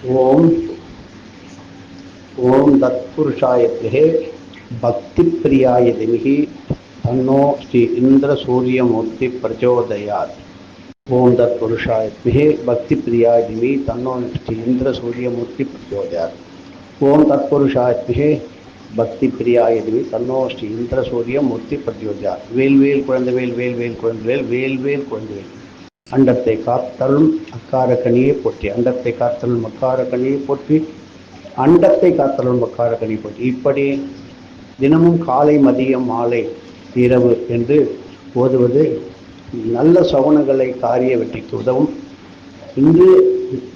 ओम ओम तत्पुरुषाय गृहे भक्ति प्रियाय दिमहि तन्नो श्री इंद्र सूर्य मूर्ति प्रचोदयात्। ओम तत्पुरुषाय गृहे भक्ति प्रियाय दिमहि तन्नो श्री इंद्र सूर्य मूर्ति प्रचोदयात्। ओम तत्पुरुषाय गृहे भक्ति प्रियाय दिमहि तन्नो श्री इंद्र सूर्य मूर्ति प्रचोदयात्। वेल वेल कुळंद वेल वेल वेल कुळंद वेल वेल वेल कुळंद वेल। அண்டத்தை காத்தலும் அக்கார கனியை போற்றி அண்டத்தை காத்தலும் அக்கார கனியை போற்றி அண்டத்தை காத்தலும் அக்கார போற்றி. இப்படி தினமும் காலை மதியம் மாலை இரவு என்று ஓதுவது நல்ல சகுனங்களை காரிய வெற்றிக்கு உதவும். இன்று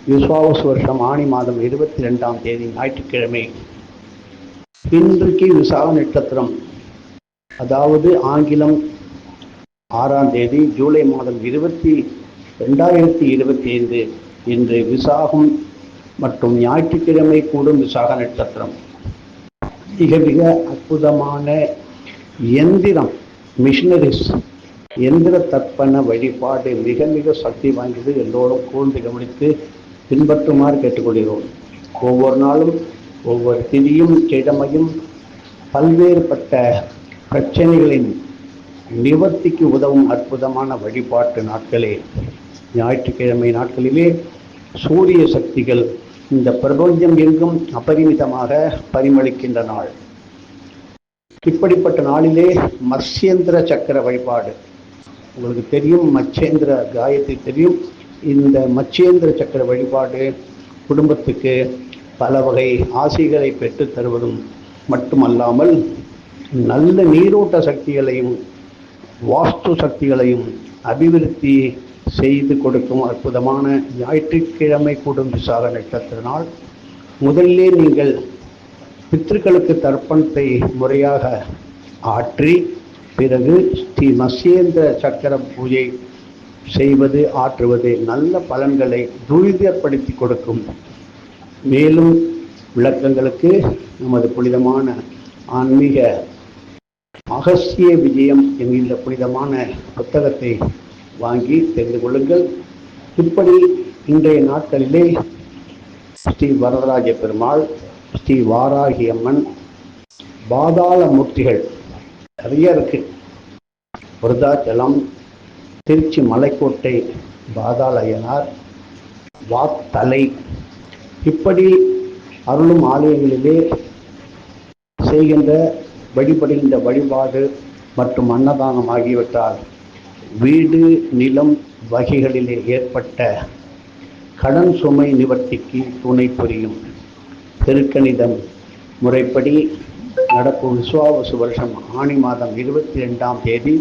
விஸ்வாவச வருஷம் ஆணி மாதம் இருபத்தி ரெண்டாம் தேதி ஞாயிற்றுக்கிழமை. இன்றைக்கு விசாக நட்சத்திரம் அதாவது ஆங்கிலம் ஆறாம் தேதி ஜூலை மாதம் இருபத்தி ரெண்டாயிரத்தி இருபத்தி ஐந்து இன்று விசாகம் மற்றும் ஞாயிற்றுக்கிழமை கூடும் விசாக நட்சத்திரம். மிக மிக அற்புதமான எந்திரம் மிஷினரிஸ் எந்திர தர்ப்பண வழிபாடு மிக மிக சக்தி வாய்ந்தது எல்லோரும் கூர்ந்து கவனித்து பின்பற்றுமாறு கேட்டுக்கொள்கிறோம். ஒவ்வொரு நாளும் ஒவ்வொரு திதியும் கிழமையும் பல்வேறுபட்ட பிரச்சனைகளின் நிவர்த்திக்கு உதவும் அற்புதமான வழிபாட்டு நாட்களே. ஞாயிற்றுக்கிழமை நாட்களிலே சூரிய சக்திகள் இந்த பிரபஞ்சம் எங்கும் அபரிமிதமாக பரிமளிக்கின்ற நாள். இப்படிப்பட்ட நாளிலே மத்ஸ்யேந்திர சக்கர வழிபாடு. உங்களுக்கு தெரியும் மச்சேந்திர காயத்தை தெரியும். இந்த மச்சேந்திர சக்கர வழிபாடு குடும்பத்துக்கு பல வகை ஆசைகளை பெற்றுத் தருவதும் மட்டுமல்லாமல் நல்ல நீரோட்ட சக்திகளையும் வாஸ்து சக்திகளையும் அபிவிருத்தி செய்து கொடுக்கும் அற்புதமான ஞாயிற்றுக்கிழமை கூடும் விசாக நட்சத்திர முதலிலே நீங்கள் பித்திருக்களுக்கு தர்ப்பணத்தை முறையாக ஆற்றி பிறகு ஸ்ரீ மத்ஸ்யேந்திர சக்கர பூஜை செய்வது ஆற்றுவது நல்ல பலன்களை துரிதப்படுத்தி கொடுக்கும். மேலும் விளக்கங்களுக்கு நமது புனிதமான ஆன்மீக அகசிய விஜயம் என்கின்ற புனிதமான புத்தகத்தை வாங்கி தெரிந்து கொள்ளுங்கள். இப்படி இன்றைய நாட்களிலே ஸ்ரீ வரதராஜ பெருமாள் ஸ்ரீ வாராகி அம்மன் பாதாள மூர்த்திகள் நிறைய இருக்கு. விருதாச்சலம் திருச்சி மலைக்கோட்டை பாதாள ஐயனார் வாத்தலை. இப்படி அருளும் ஆலயங்களிலே செய்கின்ற வழிபடுகின்ற வழிபாடு மற்றும் அன்னதானம் ஆகியவற்றால் வீடு நிலம் வகைகளிலே ஏற்பட்ட கடன் சுமை நிவர்த்திக்கு துணை புரியும். திருக்கணிதம் முறைப்படி நடப்பு விஸ்வாவசு வருஷம் ஆணி மாதம் இருபத்தி ரெண்டாம் தேதி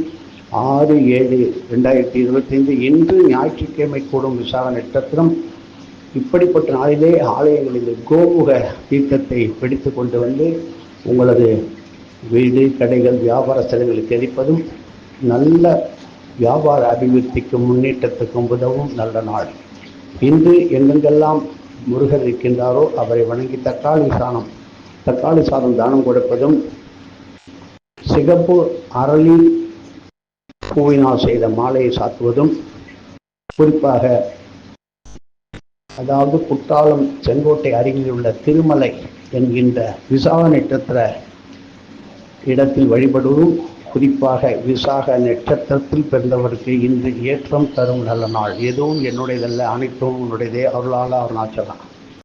ஆறு ஏழு ரெண்டாயிரத்தி இருபத்தைந்து. இன்று ஞாயிற்றுக்கிழமை கூடும் விசாக நட்சத்திரம். இப்படிப்பட்ட நாளிலே ஆலயங்களில் கோமுக தீர்த்தத்தை பிடித்து கொண்டு வந்து உங்களது வீடு கடைகள் வியாபார ஸ்தலங்களுக்கு எரிப்பதும் நல்ல வியாபார அபிவிருத்திக்கும் முன்னேற்றத்துக்கும் உதவும் நல்ல நாள். இன்று எங்கெங்கெல்லாம் முருகர் இருக்கின்றாரோ அவரை வணங்கி தக்காளி சாணம் தக்காளி சாதம் தானம் கொடுப்பதும் சிகப்பு அரளி பூவினால் செய்த மாலையை சாத்துவதும் குறிப்பாக அதாவது குற்றாலம் செங்கோட்டை அருகில் உள்ள திருமலை என்கின்ற விசாக நட்சத்திர இடத்தில் வழிபடுவதும் குறிப்பாக விசாக நட்சத்திரத்தில் பிறந்தவருக்கு இன்று ஏற்றம் தரும் நல்ல நாள். எதுவும் என்னுடையதல்ல அனைத்தும் உன்னுடையதே. அருளாள அருணாச்சலம்